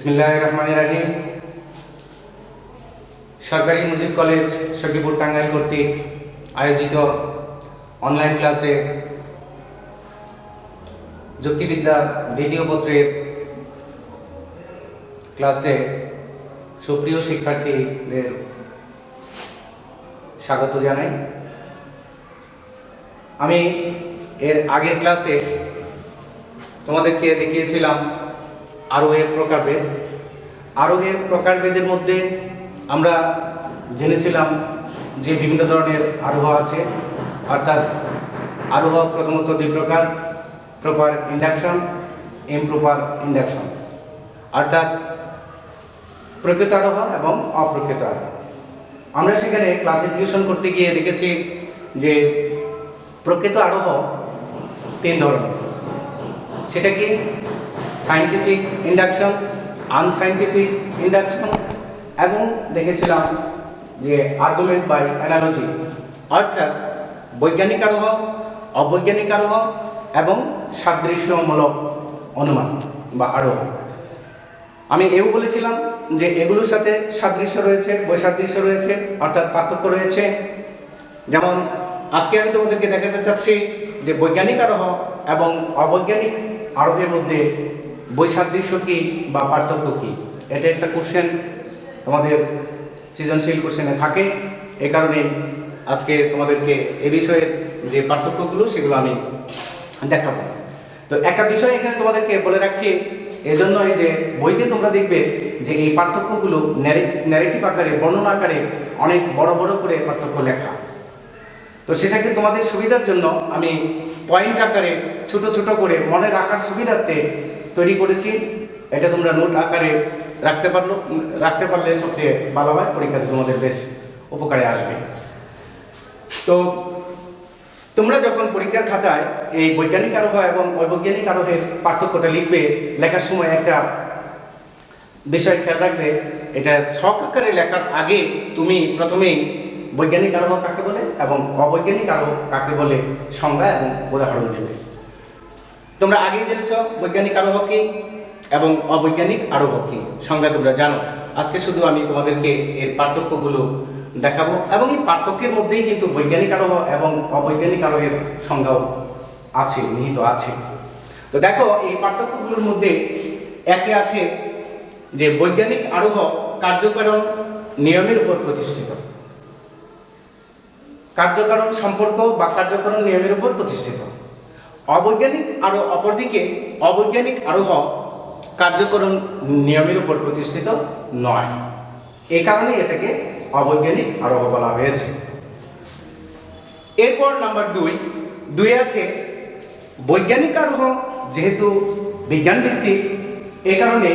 বিসমিল্লাহ রহমান রাহিম সরকারি মুজিব কলেজ, সখীপুর টাঙ্গাইল কর্তৃক আয়োজিত অনলাইন ক্লাসে যুক্তিবিদ্যা দ্বিতীয় পত্রের ক্লাসে সুপ্রিয় শিক্ষার্থীদের স্বাগত জানাই। আমি এর আগের ক্লাসে তোমাদেরকে দেখিয়েছিলাম আরোহের প্রকারভেদ আরোহের প্রকারভেদের মধ্যে আমরা জেনেছিলাম যে বিভিন্ন ধরনের আরোহ আছে। অর্থাৎ আরোহ প্রথমত দুই প্রকার প্রপার ইন্ডাকশন ইমপ্রপার ইন্ডাকশন অর্থাৎ প্রকৃত আরোহ এবং অপ্রকৃত আরোহ। আমরা সেখানে ক্লাসিফিকেশন করতে গিয়ে দেখেছি যে প্রকৃত আরোহ তিন ধরনের। সেটা কি? সাইন্টিফিক ইন্ডাকশন আনসাইন্টিফিক ইন্ডাকশন এবং দেখেছিলাম যে আর্গুমেন্ট বাই অ্যানালজি অর্থাৎ বৈজ্ঞানিক আরোহ, অবৈজ্ঞানিক আরোহ এবং সাদৃশ্যমূলক অনুমান বা আরোহ। আমি এও বলেছিলাম যে এগুলোর সাথে সাদৃশ্য রয়েছে, বৈসাদৃশ্য রয়েছে, অর্থাৎ পার্থক্য রয়েছে। যেমন, আজকে আমি তোমাদেরকে দেখাতে চাচ্ছি যে বৈজ্ঞানিক আরোহ এবং অবৈজ্ঞানিক আরোহের মধ্যে বৈসাদৃশ্য কি বা পার্থক্য কী? এটা একটা কোশ্চেন তোমাদের সৃজনশীল কোশ্চেনে থাকে। এ কারণে আজকে তোমাদেরকে এ বিষয়ের যে পার্থক্যগুলো সেগুলো আমি দেখাবো। তো একটা বিষয় এখানে তোমাদেরকে বলে রাখছি, এজন্যই যে বইতে তোমরা দেখবে যে এই পার্থক্যগুলো ন্যারেটিভ আকারে, বর্ণনা আকারে অনেক বড় বড় করে পার্থক্য লেখা। তো সেটাকে তোমাদের সুবিধার জন্য আমি পয়েন্ট আকারে ছোট ছোট করে মনে রাখার সুবিধার্থে তৈরি করেছি। এটা তোমরা নোট আকারে রাখতে পারল, রাখতে পারলে সবচেয়ে ভালো হয়। পরীক্ষাতে তোমাদের বেশ উপকারে আসবে। তো তোমরা যখন পরীক্ষার খাতায় এই বৈজ্ঞানিক আরোহ এবং অবৈজ্ঞানিক আরোহের পার্থক্যটা লিখবে, লেখার সময় একটা বিষয় খেয়াল রাখবে, এটা ছক আকারে লেখার আগে তুমি প্রথমেই বৈজ্ঞানিক আরোহ কাকে বলে এবং অবৈজ্ঞানিক আরোহ কাকে বলে সংজ্ঞা এবং উদাহরণ দেবে। তোমরা আগেই জেনেছ বৈজ্ঞানিক আরোহ কি এবং অবৈজ্ঞানিক আরোহ কি। সংজ্ঞা তোমরা জানো। আজকে শুধু আমি তোমাদেরকে এর পার্থক্যগুলো দেখাবো এবং এই পার্থক্যের মধ্যেই কিন্তু বৈজ্ঞানিক আরোহ এবং অবৈজ্ঞানিক আরোহের সংজ্ঞাও আছে, নিহিত আছে। তো দেখো, এই পার্থক্যগুলোর মধ্যে একে আছে যে বৈজ্ঞানিক আরোহ কার্যকরণ নিয়মের উপর প্রতিষ্ঠিত। কার্যকরণ সম্পর্ক বা কার্যকরণ নিয়মের উপর প্রতিষ্ঠিত। অবৈজ্ঞানিক আরও অপরদিকে অবৈজ্ঞানিক আরোহ কার্যকরণ নিয়মের উপর প্রতিষ্ঠিত নয়। এ কারণে এটাকে অবৈজ্ঞানিক আরোহ বলা হয়েছে। এরপর নাম্বার দুই দুই আছে বৈজ্ঞানিক আরোহ যেহেতু বিজ্ঞান ভিত্তিক এ কারণে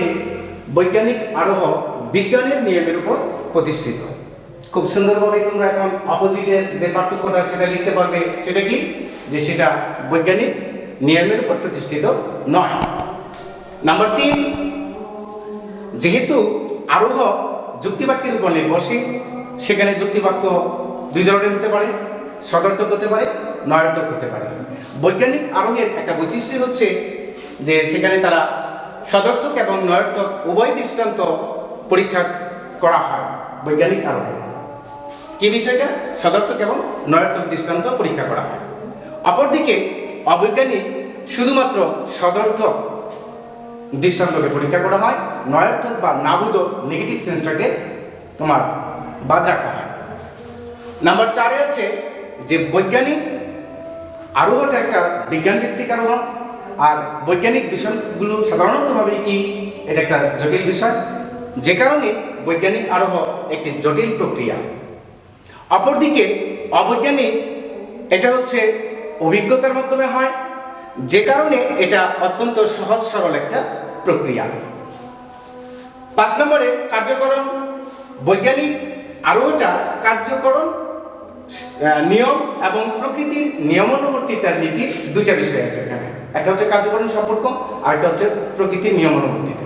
বৈজ্ঞানিক আরোহ বিজ্ঞানের নিয়মের উপর প্রতিষ্ঠিত। খুব সুন্দরভাবে তোমরা এখন অপোজিটের যে পার্থক্যটা সেটা লিখতে পারবে, সেটা কি? যে সেটা বৈজ্ঞানিক নিয়মের উপর প্রতিষ্ঠিত নয়। নাম্বার তিন, যেহেতু আরোহ যুক্তিবাক্যের উপর নির্ভরশীল, সেখানে যুক্তিবাক্য দুই ধরনের হতে পারে, সদর্থক হতে পারে, নয়ার্থক হতে পারে। বৈজ্ঞানিক আরোহের একটা বৈশিষ্ট্য হচ্ছে যে সেখানে তারা সদর্থক এবং নয়ার্থক উভয় দৃষ্টান্ত পরীক্ষা করা হয় বৈজ্ঞানিক আরোহে। কি বিষয়টা? সদর্থক এবং নয়ার্থক দৃষ্টান্ত পরীক্ষা করা হয়। অপরদিকে অবৈজ্ঞানিক শুধুমাত্র সদর্থক দৃষ্টান্তকে পরীক্ষা করা হয়, নয়ার্থক বা নাবুদ নেগেটিভ সেন্সটাকে তোমার বাদ রাখা হয়। নাম্বার চারে আছে যে বৈজ্ঞানিক আরোহটা একটা বিজ্ঞান ভিত্তিক আরোহ আর বৈজ্ঞানিক বিষয়গুলো সাধারণতভাবে কি? এটা একটা জটিল বিষয়। যে কারণে বৈজ্ঞানিক আরোহ একটি জটিল প্রক্রিয়া। অপরদিকে অবৈজ্ঞানিক, এটা হচ্ছে অভিজ্ঞতার মাধ্যমে হয়, যে কারণে এটা অত্যন্ত সহজ সরল একটা প্রক্রিয়া। পাঁচ নম্বরে কার্যকরণ, বৈজ্ঞানিক আরোহটা কার্যকরণ নিয়ম এবং প্রকৃতির নিয়মানুবর্তিতার নীতি দুইটা বিষয় আছে এখানে। একটা হচ্ছে কার্যকরণ সম্পর্ক, আর একটা হচ্ছে প্রকৃতির নিয়মানুবর্তিতা।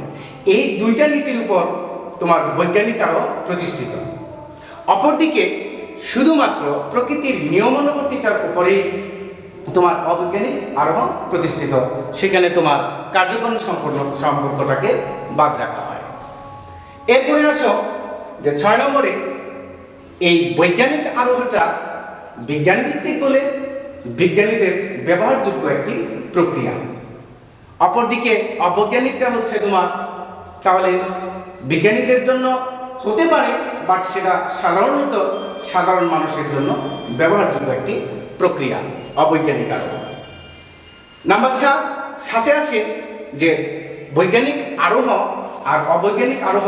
এই দুইটা নীতির উপর তোমার বৈজ্ঞানিক আরোহ প্রতিষ্ঠিত। অপরদিকে, শুধুমাত্র প্রকৃতির নিয়মানুবর্তিতার উপরেই তোমার অবৈজ্ঞানিক আরোহণ প্রতিষ্ঠিত। সেখানে তোমার কার্যক্রম সম্পূর্ণ সম্পর্কটাকে বাদ রাখা হয়। এরপরে আসো যে ছয় নম্বরে, এই বৈজ্ঞানিক আরোহটা বিজ্ঞান ভিত্তিক বলে বিজ্ঞানীদের ব্যবহারযোগ্য একটি প্রক্রিয়া। অপরদিকে অবৈজ্ঞানিকটা হচ্ছে তোমার, তাহলে বিজ্ঞানীদের জন্য হতে পারে বাট সেটা সাধারণত সাধারণ মানুষের জন্য ব্যবহারযোগ্য একটি প্রক্রিয়া। অবৈজ্ঞানিক আরোহ নাম্বার সাত সাথে আসে যে বৈজ্ঞানিক আরোহ আর অবৈজ্ঞানিক আরোহ,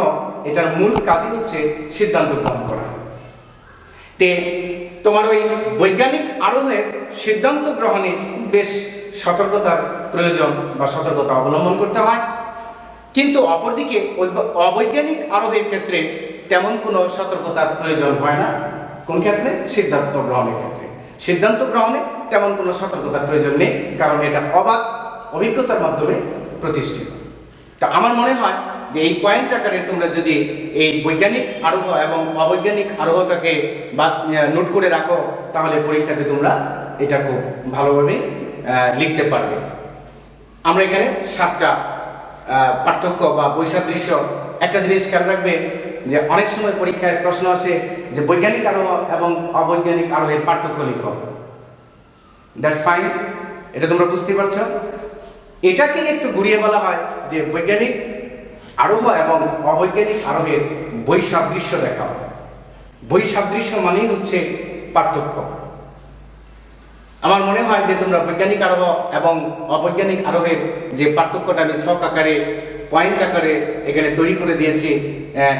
এটার মূল কাজই হচ্ছে সিদ্ধান্ত গ্রহণ করা। তে তোমার ওই বৈজ্ঞানিক আরোহের সিদ্ধান্ত গ্রহণে বেশ সতর্কতার প্রয়োজন বা সতর্কতা অবলম্বন করতে হয়। কিন্তু অপরদিকে অবৈজ্ঞানিক আরোহের ক্ষেত্রে তেমন কোনো সতর্কতার প্রয়োজন হয় না। কোন ক্ষেত্রে? সিদ্ধান্ত গ্রহণের ক্ষেত্রে। সিদ্ধান্ত গ্রহণে তেমন কোনো সতর্কতার প্রয়োজন নেই, কারণ এটা অবাধ অভিজ্ঞতার মাধ্যমে প্রতিষ্ঠিত। তা আমার মনে হয় যে এই পয়েন্ট আকারে তোমরা যদি এই বৈজ্ঞানিক আরোহ এবং অবৈজ্ঞানিক আরোহটাকে বাস নোট করে রাখো, তাহলে পরীক্ষাতে তোমরা এটা খুব ভালোভাবে লিখতে পারবে। আমরা এখানে সাতটা পার্থক্য বা বৈসাদৃশ্য। একটা জিনিস খেয়াল রাখবে যে অনেক সময় পরীক্ষায় প্রশ্ন আসে যে বৈজ্ঞানিক আরোহ এবং অবৈজ্ঞানিক আরোহের পার্থক্য লিখো। দ্যাটস ফাইন এটা তোমরা বুঝতে পারছ। এটাকে একটু ঘুরিয়ে বলা হয় যে বৈজ্ঞানিক আরোহ এবং অবৈজ্ঞানিক আরোহের বৈসাদৃশ্য দেখা বৈসাদৃশ্য মানেই হচ্ছে পার্থক্য। আমার মনে হয় যে তোমরা বৈজ্ঞানিক আরোহ এবং অবৈজ্ঞানিক আরোহের যে পার্থক্যটা আমি ছক আকারে পয়েন্ট আকারে এখানে তৈরি করে দিয়েছি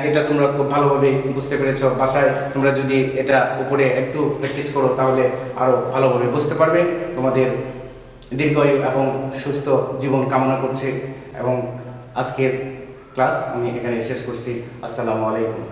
এটা তোমরা খুব ভালোভাবে বুঝতে পেরেছ। বাসায় তোমরা যদি এটা উপরে একটু প্র্যাকটিস করো, তাহলে আরও ভালোভাবে বুঝতে পারবে তোমাদের দীর্ঘায়ু এবং সুস্থ জীবন কামনা করছে এবং আজকের ক্লাস আমি এখানে শেষ করছি। আসসালামু আলাইকুম।